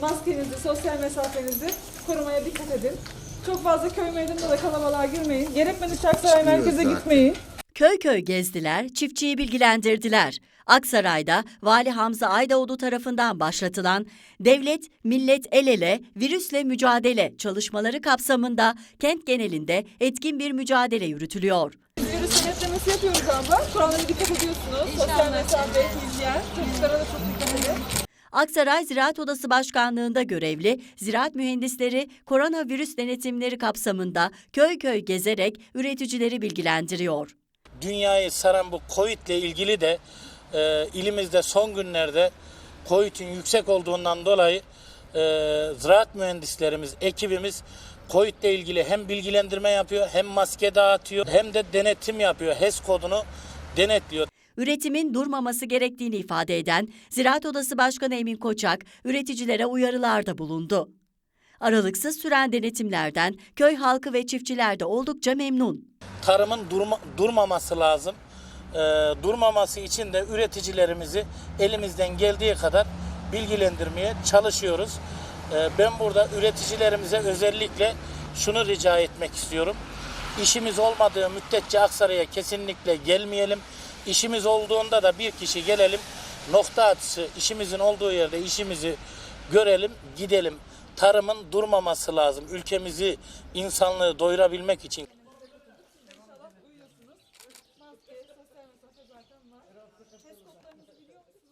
Maskenizi, sosyal mesafenizi korumaya dikkat edin. Çok fazla köy meydanında da kalabalığa girmeyin. Gerekmedikçe Aksaray merkeze gitmeyin. Köy köy gezdiler, çiftçiyi bilgilendirdiler. Aksaray'da Vali Hamza Aydaoğlu tarafından başlatılan Devlet Millet El Ele Virüsle Mücadele çalışmaları kapsamında kent genelinde etkin bir mücadele yürütülüyor. Virüs denetlemesi yapıyoruz abla. Kur'an'a dikkat ediyorsunuz. Sosyal mesafe, hijyen. Çocuklara da çok dikkat edin. Aksaray Ziraat Odası Başkanlığı'nda görevli ziraat mühendisleri koronavirüs denetimleri kapsamında köy köy gezerek üreticileri bilgilendiriyor. dünyayı saran bu Covid ile ilgili de e, ilimizde son günlerde Covid'in yüksek olduğundan dolayı e, ziraat mühendislerimiz, ekibimiz Covid ile ilgili hem bilgilendirme yapıyor, hem maske dağıtıyor, hem de denetim yapıyor. HES kodunu denetliyor. Üretimin durmaması gerektiğini ifade eden Ziraat Odası Başkanı Emin Koçak, üreticilere uyarılarda bulundu. Aralıksız süren denetimlerden köy halkı ve çiftçiler de oldukça memnun. tarımın durma, durmaması lazım. Ee, durmaması için de üreticilerimizi elimizden geldiği kadar bilgilendirmeye çalışıyoruz. Ee, ben burada üreticilerimize özellikle şunu rica etmek istiyorum. İşimiz olmadığı müddetçe Aksaray'a kesinlikle gelmeyelim. İşimiz olduğunda da bir kişi gelelim nokta atışı işimizin olduğu yerde işimizi görelim gidelim. Tarımın durmaması lazım. Ülkemizi, insanlığı doyurabilmek için. Maske, sosyal mesafe zaten var. Test kodlarınızı biliyor musunuz?